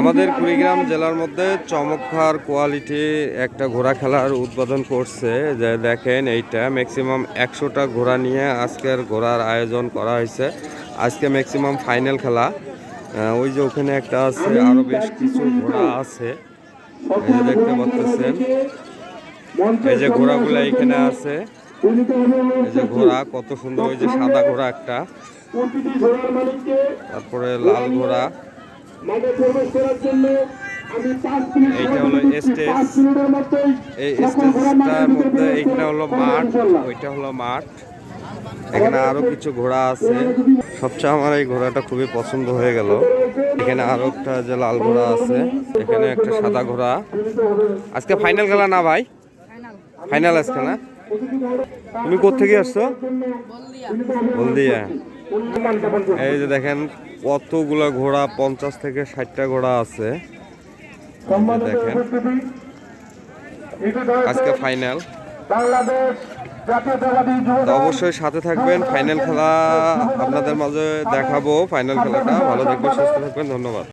আমাদের কুড়িগ্রাম জেলার মধ্যে চমৎকার কোয়ালিটি একটা ঘোড়া খেলার উদ্বোধন করছে। যে দেখেন এইটা ম্যাক্সিমাম একশোটা ঘোড়া নিয়ে আজকের ঘোড়ার আয়োজন করা হয়েছে। আজকে ম্যাক্সিমাম ফাইনাল খেলা। ওই যে ওখানে একটা আছে, আরও বেশ কিছু ঘোড়া আছে। দেখতে পাচ্ছেন, এই যে ঘোড়াগুলো এখানে আছে। এই যে ঘোড়া, কত সুন্দর, ওই যে সাদা ঘোড়া একটা। তারপরে লাল ঘোড়া। মাঠে প্রবেশ করার জন্য এইটা হলো। স্টেজ। এই স্টেজটার মধ্যে এইখানে হলো মাঠ ওইটা হলো মাঠ। এখানে আরও কিছু ঘোড়া আছে। সবচেয়ে আমার এই ঘোড়াটা খুবই পছন্দ হয়ে গেল। এখানে আরও একটা যে লাল ঘোড়া আছে এখানে একটা সাদা ঘোড়া। আজকে ফাইনাল খেলা না ভাই? ফাইনাল আজকে না? তুমি কোথেকে আসছো? বলদিয়া। এই যে দেখেন, কতগুলা ঘোড়া, পঞ্চাশ থেকে ষাটটা ঘোড়া আছে। দেখেন। আজকে ফাইনাল। অবশ্যই সাথে থাকবেন, ফাইনাল খেলা আপনাদের মাঝে দেখাবো, ফাইনাল খেলাটা। ভালো থাকবেন, সুস্থ থাকবেন, ধন্যবাদ।